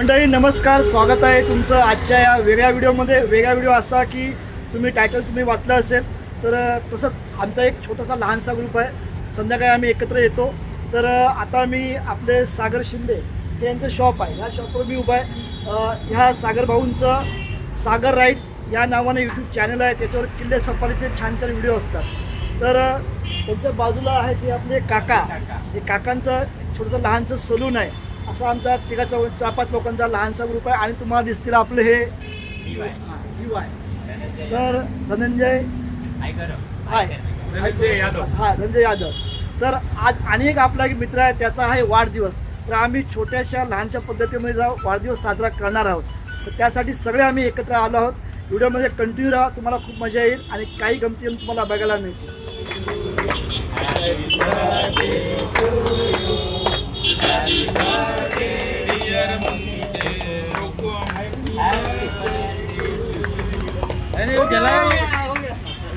मंडळी नमस्कार स्वागत आहे तुमचं आजच्या या वेगळ्या व्हिडिओमध्ये. वेगळा व्हिडिओ असा की तुम्ही टायटल तुम्ही वाचलं असेल तर तसंच आमचा एक छोटासा लहानसा ग्रुप आहे. संध्याकाळी आम्ही एकत्र येतो. तर आता मी आपले सागर शिंदे हे यांचं शॉप आहे. ह्या शॉपवर मी उभा आहे. ह्या सागर भाऊंचं सागर राईट या नावाने यूट्यूब चॅनल आहे. त्याच्यावर किल्ले सफारीचे छान छान व्हिडिओ असतात. तर त्यांच्या बाजूला आहे ते आपले काका. हे काकांचं छोटंसं लहानसं सलून आहे. असा आमचा तिघा चौ चार पाच लोकांचा लहानसा ग्रुप आहे आणि तुम्हाला दिसतील आपले हे हा. तर धनंजय हाय धनंजय यादव. हा धनंजय यादव. तर आज आणि एक आपला एक मित्र आहे त्याचा आहे वाढदिवस. तर आम्ही छोट्याशा लहानशा पद्धतीमध्ये जाऊ वाढदिवस साजरा करणार आहोत. तर त्यासाठी सगळे आम्ही एकत्र आलो आहोत. व्हिडिओमध्ये कंटिन्यू राहा तुम्हाला खूप मजा येईल आणि काही गमती तुम्हाला बघायला मिळतील.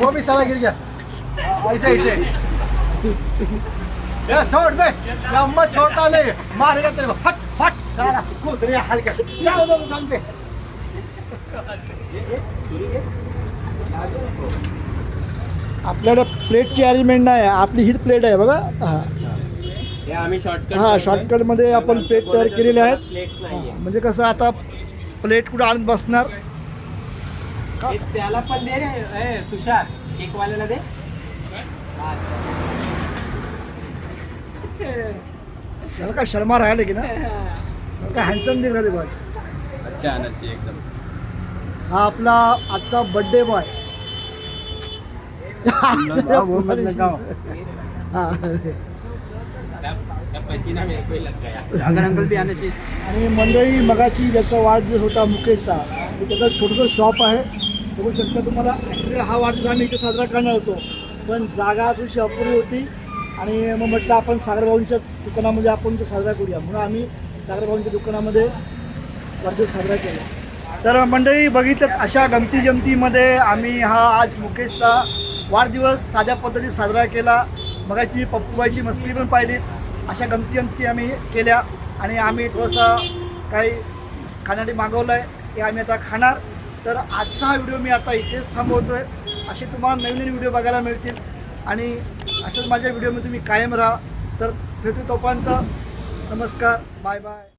वो भी साला गिर गया ऐसे ऐसे छोड़ दे छोड़ता नहीं मारेगा तेरे को हट हट साला कूद रे हल्के जाओ दो दुकान पे आपल्याला प्लेटची अरेंजमेंट नाही आहे आपली हीच प्लेट हा. हे आम्ही शॉर्टकट हा शॉर्टकटमध्ये आपण प्लेट तयार केलेले आहेत. प्लेट नाहीये. म्हणजे कसं आता प्लेट कुठं आणत बसणार? त्याला पण दे रे ए, तुषार केक वाल्याला दे. त्याला काय शर्मा राहिलं की ना? काय हँडसम दिख ते बॉय अच्छा एकदम. हा आपला आजचा बर्थडे बॉय ही. सागर अंकल बी आणायचे आणि मंडळी मगाची ज्याचा वाढदिवस होता मुकेशचा तर त्याचा छोटंसं शॉप आहे. बघू शकता तुम्हाला ॲक्च्युली हा वाढदिवस आम्ही इथे साजरा करणार होतो. पण जागा थोडीशी अपुरी होती. आणि मग म्हटलं आपण सागरभाऊंच्या दुकानामध्ये आपण तो साजरा करूया. म्हणून आम्ही सागरभाऊंच्या दुकानामध्ये वाढदिवस साजरा केला. तर मंडळी बघितलं अशा गमती जमतीमध्ये आम्ही हा आज मुकेशचा वाढदिवस साध्या पद्धतीत साजरा केला. मगाची पप्पूबाईची मस्ती पण पाहिली. अशा गमती गमती आम्ही केल्या आणि आम्ही थोडंसं काही खाण्यासाठी मागवलं आहे ते आम्ही आता खाणार. तर आजचा हा व्हिडिओ मी आता इथेच थांबवतो आहे असे तुम्हाला नवीन नवीन व्हिडिओ बघायला मिळतील. आणि अशाच माझ्या व्हिडिओमध्ये तुम्ही कायम राहा. तर भेटू तोपर्यंत नमस्कार. Bye bye.